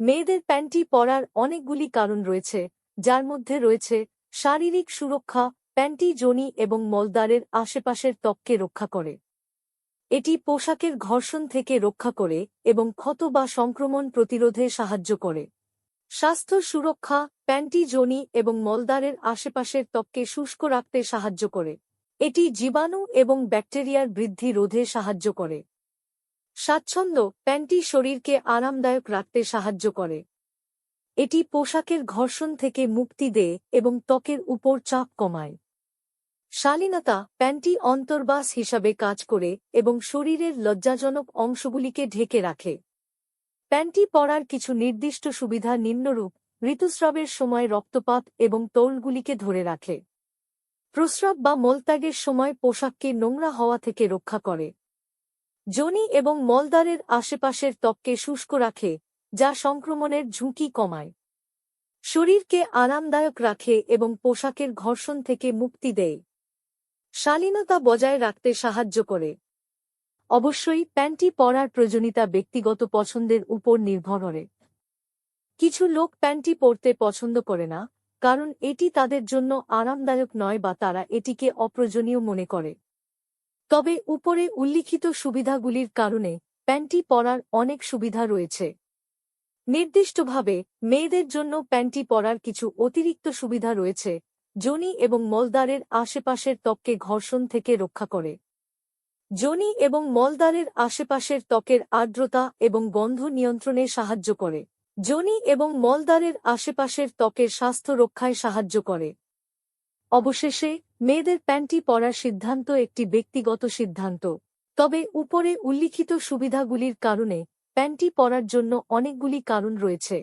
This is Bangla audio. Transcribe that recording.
মেয়েদের প্যান্টি পরার অনেকগুলি কারণ রয়েছে, যার মধ্যে রয়েছে শারীরিক সুরক্ষা, প্যান্টি জনি এবং মলদ্বারের আশেপাশের ত্বককে রক্ষা করে। এটি পোশাকের ঘর্ষণ থেকে রক্ষা করে এবং ক্ষত বা সংক্রমণ প্রতিরোধে সাহায্য করে। স্বাস্থ্য সুরক্ষা, প্যান্টি জনি এবং মলদ্বারের আশেপাশের ত্বককে শুষ্ক রাখতে সাহায্য করে। এটি জীবাণু এবং ব্যাকটেরিয়ার বৃদ্ধি রোধে সাহায্য করে। স্বাচ্ছন্দ্য প্যান্টি শরীরকে আরামদায়ক রাখতে সাহায্য করে। এটি পোশাকের ঘর্ষণ থেকে মুক্তি দেয় এবং ত্বকের উপর চাপ কমায়। শালীনতা প্যান্টি অন্তর্বাস হিসাবে কাজ করে এবং শরীরের লজ্জাজনক অংশগুলিকে ঢেকে রাখে। প্যান্টি পরার কিছু নির্দিষ্ট সুবিধা নিম্নরূপ, ঋতুস্রাবের সময় রক্তপাত এবং তৌলগুলিকে ধরে রাখে। প্রস্রাব বা মলত্যাগের সময় পোশাককে নোংরা হওয়া থেকে রক্ষা করে। যোনি এবং মলদ্বারের আশেপাশের ত্বককে শুষ্ক রাখে, যা সংক্রমণের ঝুঁকি কমায়। শরীরকে আরামদায়ক রাখে এবং পোশাকের ঘর্ষণ থেকে মুক্তি দেয়। শালীনতা বজায় রাখতে সাহায্য করে। অবশ্যই প্যান্টি পরার প্রয়োজনীয়তা ব্যক্তিগত পছন্দের উপর নির্ভর করে। কিছু লোক প্যান্টি পরতে পছন্দ করে না, কারণ এটি তাদের জন্য আরামদায়ক নয় বা তারা এটিকে অপ্রয়োজনীয় মনে করে। তবে উপরে উল্লিখিত সুবিধাগুলির কারণে প্যান্টি পরার অনেক সুবিধা রয়েছে। নির্দিষ্টভাবে মেয়েদের জন্য প্যান্টি পরার কিছু অতিরিক্ত সুবিধা রয়েছে যোনি এবং মলদ্বারের আশেপাশের ত্বককে ঘর্ষণ থেকে রক্ষা করে। যোনি এবং মলদ্বারের আশেপাশের ত্বকের আর্দ্রতা এবং গন্ধ নিয়ন্ত্রণে সাহায্য করে। যোনি এবং মলদ্বারের আশেপাশের ত্বকের স্বাস্থ্য রক্ষায় সাহায্য করে। অবশেষে মেয়েদের প্যান্টি পরার সিদ্ধান্ত একটি ব্যক্তিগত সিদ্ধান্ত। তবে উপরে উল্লিখিত সুবিধাগুলির কারণে প্যান্টি পরার জন্য অনেকগুলি কারণ রয়েছে।